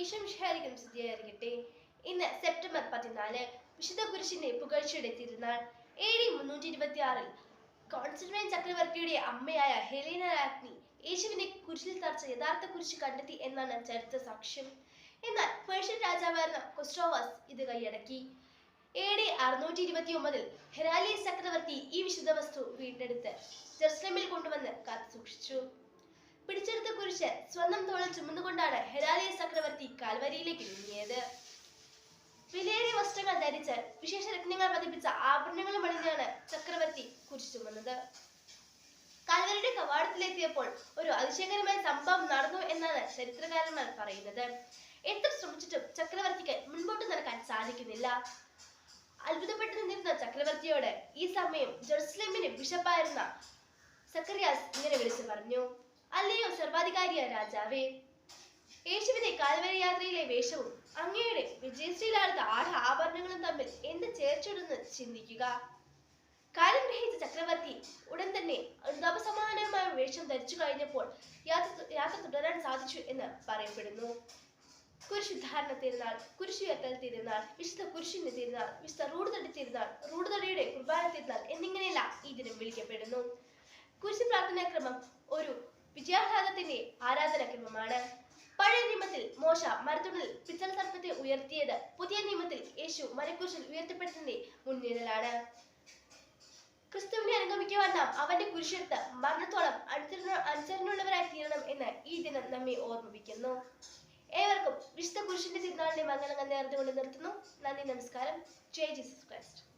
ഈശോ മിശിഹായിരിക്കും സ്തുതിയായിരിക്കട്ടെ ഇന്ന് സെപ്റ്റംബർ പതിനാല് വിശുദ്ധ കുരിശിന്റെ പുകഴ്ചയുടെ തിരുനാൾ എ ഡി മുന്നൂറ്റി ഇരുപത്തി ആറിൽ കോൺസ്റ്റന്റൈൻ ചക്രവർത്തിയുടെ അമ്മയായ ഹെലീന രാജ്ഞി യേശുവിനെ കുരിശിൽ തറച്ച യഥാർത്ഥ കുരിശ് കണ്ടെത്തി എന്നാണ് ചരിത്ര സാക്ഷ്യം. എന്നാൽ പേർഷ്യൻ രാജാവായിരുന്ന കൊസ്ട്രോവാസ് ഇത് കൈയടക്കി. എ ഡി അറുന്നൂറ്റി ഇരുപത്തി ഒമ്പതിൽ ഹെറാലിയസ് ചക്രവർത്തി ഈ വിശുദ്ധ വസ്തു വീണ്ടെടുത്ത് ജെറുസലേമിൽ കൊണ്ടുവന്ന് കാത്തു സൂക്ഷിച്ചു. കുരിശ് സ്വന്തം തോളിൽ ചുമന്നുകൊണ്ടാണ് ഹെരാലിയസ് ചക്രവർത്തി കാൽവരിയിലേക്ക് നീങ്ങിയത്. വിലയേറിയ വസ്ത്രങ്ങൾ ധരിച്ച് വിശേഷ രത്നങ്ങൾ പതിപ്പിച്ച ആഭരണങ്ങളും അണിഞ്ഞാണ് ചക്രവർത്തി കുരിശ് ചുമന്നത്. കാൽവരിയുടെ കവാടത്തിലെത്തിയപ്പോൾ ഒരു അതിശയകരമായ സംഭവം നടന്നു എന്നാണ് ചരിത്രകാരന്മാർ പറയുന്നത്. എത്ര ശ്രമിച്ചിട്ടും ചക്രവർത്തിക്ക് മുൻപോട്ട് നടക്കാൻ സാധിക്കുന്നില്ല. അത്ഭുതപ്പെട്ടു നിന്നിരുന്ന ചക്രവർത്തിയോട് ഈ സമയം ജെറുസലേമിന് ബിഷപ്പായിരുന്ന സക്കറിയാസ് ഇങ്ങനെ വിളിച്ചു പറഞ്ഞു. അല്ലയോ സർവാധികാരിയ രാജാവേ? യേശുവിന്റെ കാൽവരി യാത്രയിലെ വേഷവും അങ്ങയുടെ വിജയശ്രീലാടുത്ത ആട ആഭരണങ്ങളും തമ്മിൽ എന്ത് ചേർച്ചിടുന്ന് ചിന്തിക്കുക. കാലം ഗ്രഹിച്ച ചക്രവർത്തി ഉടൻ തന്നെ അനുതാപസമാനമായ വേഷം ധരിച്ചു കഴിഞ്ഞപ്പോൾ യാത്ര യാത്ര തുടരാൻ സാധിച്ചു എന്ന് പറയപ്പെടുന്നു. കുരിശുദ്ധാരണ തിരുനാൾ കുരിശുയർത്തൽ തിരുനാൾ വിശുദ്ധ കുരിശിന്റെ തിരുനാൾ വിശുദ്ധ റൂടുതടി തിരുനാൾ റൂടുതടിയുടെ കുർബാന തിരുനാൾ എന്നിങ്ങനെയെല്ലാം ഈ ദിനം വിളിക്കപ്പെടുന്നു. കുരിശു പ്രാർത്ഥനാക്രമം ഒരു വിജയാഹ്ലാദത്തിന്റെ ആരാധനക്രമമാണ്. പഴയ നിയമത്തിൽ മോശ മരത്തുള്ളിൽ പിത്തള സർപ്പത്തെ ഉയർത്തിയത് പുതിയ നിയമത്തിൽ യേശു മരക്കുരിശിൽ ഉയർത്തപ്പെട്ടതിന്റെ മുൻനിഴലാണ്. ക്രിസ്തുവിനെ അനുഗമിക്കുവാൻ നാം അവന്റെ കുരിശെടുത്ത് മരണത്തോളം അനുസരണ അനുസരണയുള്ളവരായി തീരണം എന്ന് ഈ ദിനം നമ്മെ ഓർമ്മിപ്പിക്കുന്നു. ഏവർക്കും വിശുദ്ധ കുരിശിന്റെ തിരുനാളിന്റെ മംഗളങ്ങൾ നേർന്നുകൊണ്ട് നിർത്തുന്നു. നന്ദി നമസ്കാരം. ജയ് ജീസസ് ക്രൈസ്റ്റ്.